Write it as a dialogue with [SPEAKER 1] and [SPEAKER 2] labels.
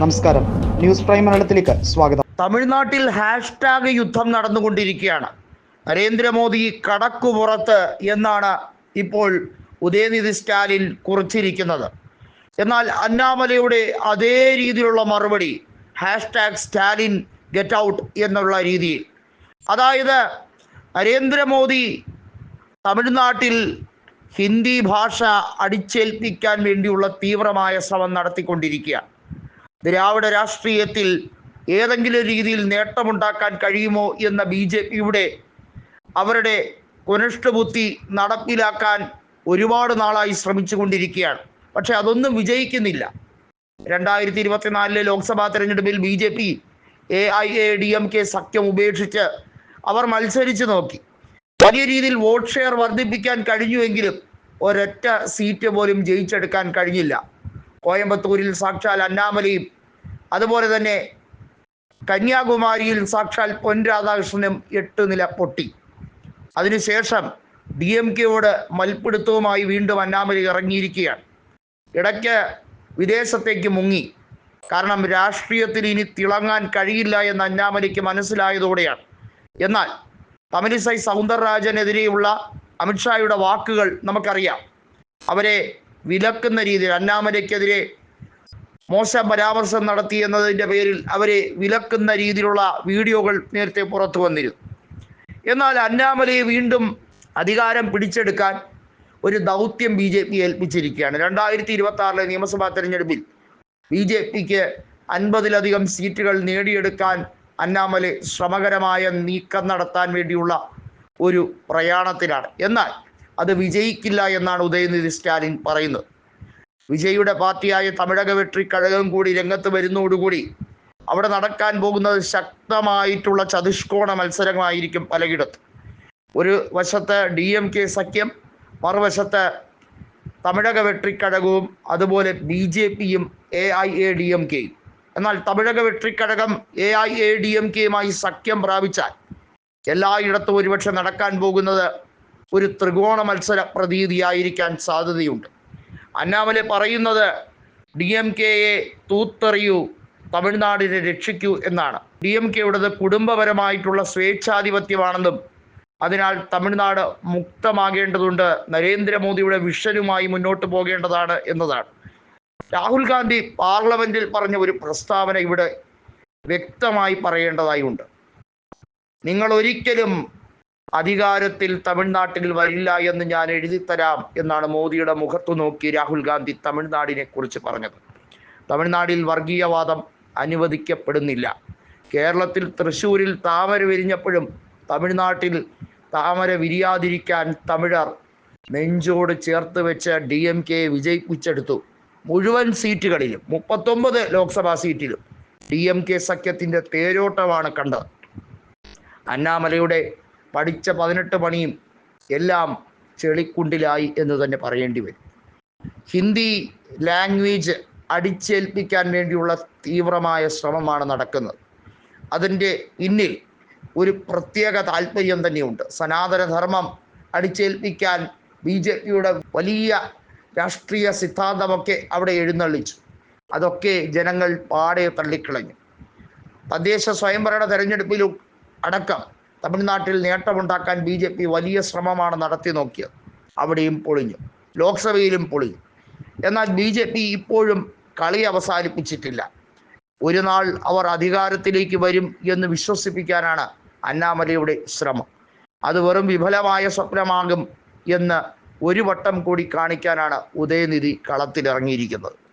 [SPEAKER 1] നമസ്കാരം. News prime മലയാളത്തിലേക്ക് സ്വാഗതം.
[SPEAKER 2] തമിഴ്നാട്ടിൽ ഹാഷ്ടാഗ് യുദ്ധം നടന്നുകൊണ്ടിരിക്കുകയാണ്. നരേന്ദ്രമോദി കടക്കുപുറത്ത് എന്നാണ് ഇപ്പോൾ ഉദയനിധി സ്റ്റാലിൻ കുറിച്ചിരിക്കുന്നത്. എന്നാൽ അന്നാമലയുടെ അതേ രീതിയിലുള്ള മറുപടി ഹാഷ്ടാഗ് സ്റ്റാലിൻ ഗെറ്റ് ഔട്ട് എന്നുള്ള രീതിയിൽ. അതായത് നരേന്ദ്രമോദി തമിഴ്നാട്ടിൽ ഹിന്ദി ഭാഷ അടിച്ചേൽപ്പിക്കാൻ വേണ്ടിയുള്ള തീവ്രമായ ശ്രമം നടത്തിക്കൊണ്ടിരിക്കുകയാണ്. ദ്രാവിഡ രാഷ്ട്രീയത്തിൽ ഏതെങ്കിലും രീതിയിൽ നേട്ടമുണ്ടാക്കാൻ കഴിയുമോ എന്ന ബി ജെ പിയുടെ അവരുടെ കുനിഷ്ഠബുദ്ധി നടപ്പിലാക്കാൻ ഒരുപാട് നാളായി ശ്രമിച്ചു കൊണ്ടിരിക്കുകയാണ് പക്ഷെ അതൊന്നും വിജയിക്കുന്നില്ല. രണ്ടായിരത്തി ഇരുപത്തിനാലിലെ ലോക്സഭാ തെരഞ്ഞെടുപ്പിൽ B J P A I A D M K സഖ്യം ഉപേക്ഷിച്ച് അവർ മത്സരിച്ചു നോക്കി. വലിയ രീതിയിൽ വോട്ട് ഷെയർ വർദ്ധിപ്പിക്കാൻ കഴിഞ്ഞുവെങ്കിലും ഒരൊറ്റ സീറ്റ് പോലും ജയിച്ചെടുക്കാൻ കഴിഞ്ഞില്ല. കോയമ്പത്തൂരിൽ സാക്ഷാൽ അന്നാമലയും അതുപോലെ തന്നെ കന്യാകുമാരിയിൽ സാക്ഷാൽ പൊൻ രാധാകൃഷ്ണനും എട്ട് നില പൊട്ടി. അതിനുശേഷം ഡി എം കെയോട് മൽപ്പിടുത്തവുമായി വീണ്ടും അന്നാമലി ഇറങ്ങിയിരിക്കുകയാണ്. ഇടയ്ക്ക് വിദേശത്തേക്ക് മുങ്ങി. കാരണം രാഷ്ട്രീയത്തിൽ ഇനി തിളങ്ങാൻ കഴിയില്ല എന്ന് അന്നാമലിക്ക് മനസ്സിലായതോടെയാണ്. എന്നാൽ തമിലിസൈ സൗന്ദരരാജനെതിരെയുള്ള അമിത്ഷായുടെ വാക്കുകൾ നമുക്കറിയാം. അവരെ വിലക്കുന്ന രീതിയിൽ അന്നാമലയ്ക്കെതിരെ മോശം പരാമർശം നടത്തി എന്നതിന്റെ പേരിൽ അവരെ വിലക്കുന്ന രീതിയിലുള്ള വീഡിയോകൾ നേരത്തെ പുറത്തു വന്നിരുന്നു. എന്നാൽ അന്നാമലയെ വീണ്ടും അധികാരം പിടിച്ചെടുക്കാൻ ഒരു ദൗത്യം ബി ജെ പി ഏൽപ്പിച്ചിരിക്കുകയാണ്. രണ്ടായിരത്തി ഇരുപത്തി ആറിലെ നിയമസഭാ തെരഞ്ഞെടുപ്പിൽ ബി ജെ പിക്ക് അൻപതിലധികം സീറ്റുകൾ നേടിയെടുക്കാൻ അന്നാമലെ ശ്രമകരമായ നീക്കം നടത്താൻ വേണ്ടിയുള്ള ഒരു പ്രയാണത്തിലാണ്. എന്നാൽ അത് വിജയിക്കില്ല എന്നാണ് ഉദയനിധി സ്റ്റാലിൻ പറയുന്നത്. വിജയുടെ പാർട്ടിയായ തമിഴക വെട്രി കഴകം കൂടി രംഗത്ത് വരുന്നതോടുകൂടി അവിടെ നടക്കാൻ പോകുന്നത് ശക്തമായിട്ടുള്ള ചതുഷ്കോണ മത്സരമായിരിക്കും പലയിടത്തും. ഒരു വശത്ത് ഡി എം കെ സഖ്യം മറുവശത്ത് തമിഴക വെട്രിക്കഴകവും അതുപോലെ ബി ജെ പിയും A I A D M കെയും എന്നാൽ Tamilaga Vettri Kazhagam A I A D M കെയുമായി സഖ്യം പ്രാപിച്ചാൽ എല്ലായിടത്തും ഒരുപക്ഷെ നടക്കാൻ പോകുന്നത് ഒരു ത്രികോണ മത്സര പ്രതീതിയായിരിക്കാൻ സാധ്യതയുണ്ട്. അന്നാമലെ പറയുന്നത് ഡി എം കെയെ തൂത്തെറിയൂ തമിഴ്നാടിനെ രക്ഷിക്കൂ എന്നാണ്. ഡി എം കെയുടേത് കുടുംബപരമായിട്ടുള്ള സ്വേച്ഛാധിപത്യമാണെന്നും അതിനാൽ തമിഴ്നാട് മുക്തമാകേണ്ടതുണ്ട് നരേന്ദ്രമോദിയുടെ വിഷനുമായി മുന്നോട്ട് പോകേണ്ടതാണ് എന്നതാണ്. രാഹുൽ ഗാന്ധി പാർലമെന്റിൽ പറഞ്ഞ ഒരു പ്രസ്താവന ഇവിടെ വ്യക്തമായി പറയേണ്ടതായി ഉണ്ട് നിങ്ങൾ ഒരിക്കലും അധികാരത്തിൽ തമിഴ്നാട്ടിൽ വരില്ല എന്ന് ഞാൻ എഴുതിത്തരാം എന്നാണ് മോദിയുടെ മുഖത്തു നോക്കി രാഹുൽ ഗാന്ധി തമിഴ്നാടിനെ കുറിച്ച് പറഞ്ഞത്. തമിഴ്നാടിൽ വർഗീയവാദം അനുവദിക്കപ്പെടുന്നില്ല. കേരളത്തിൽ തൃശ്ശൂരിൽ താമര വിരിഞ്ഞപ്പോഴും തമിഴ്നാട്ടിൽ താമര വിരിയാതിരിക്കാൻ തമിഴർ നെഞ്ചോട് ചേർത്ത് വെച്ച ഡി എം കെ വിജയിപ്പിച്ചെടുത്തു മുഴുവൻ സീറ്റുകളിലും മുപ്പത്തൊമ്പത് ലോക്സഭാ സീറ്റിലും ഡി എം കെ സഖ്യത്തിന്റെ തേരോട്ടമാണ് കണ്ടത്. അന്നാമലയുടെ പഠിച്ച പതിനെട്ട് പണിയും എല്ലാം ചെളിക്കുണ്ടിലായി എന്ന് തന്നെ പറയേണ്ടി വരും. ഹിന്ദി ലാംഗ്വേജ് അടിച്ചേൽപ്പിക്കാൻ വേണ്ടിയുള്ള തീവ്രമായ ശ്രമമാണ് നടക്കുന്നത്. അതിന്റെ ഇന്നിൽ ഒരു പ്രത്യേക താല്പര്യം തന്നെയുണ്ട്. സനാതനധർമ്മം അടിച്ചേൽപ്പിക്കാൻ ബി ജെ പിയുടെ വലിയ രാഷ്ട്രീയ സിദ്ധാന്തമൊക്കെ അവിടെ എഴുന്നള്ളിച്ചു. അതൊക്കെ ജനങ്ങൾ പാടെ തള്ളിക്കളഞ്ഞു. തദ്ദേശ സ്വയംഭരണ തെരഞ്ഞെടുപ്പിലും അടക്കം തമിഴ്നാട്ടിൽ നേട്ടമുണ്ടാക്കാൻ ബി ജെ പി വലിയ ശ്രമമാണ് നടത്തി നോക്കിയത്. അവിടെയും പൊളിഞ്ഞു. ലോക്സഭയിലും പൊളിഞ്ഞു. എന്നാൽ ബി ജെ പി ഇപ്പോഴും കളി അവസാനിപ്പിച്ചിട്ടില്ല. ഒരു നാൾ അവർ അധികാരത്തിലേക്ക് വരും എന്ന് വിശ്വസിപ്പിക്കാനാണ് അന്നാമലയുടെ ശ്രമം. അത് വെറും വിഫലമായ സ്വപ്നമാകും എന്ന് ഒരു വട്ടം കൂടി കാണിക്കാനാണ് ഉദയനിധി കളത്തിലിറങ്ങിയിരിക്കുന്നത്.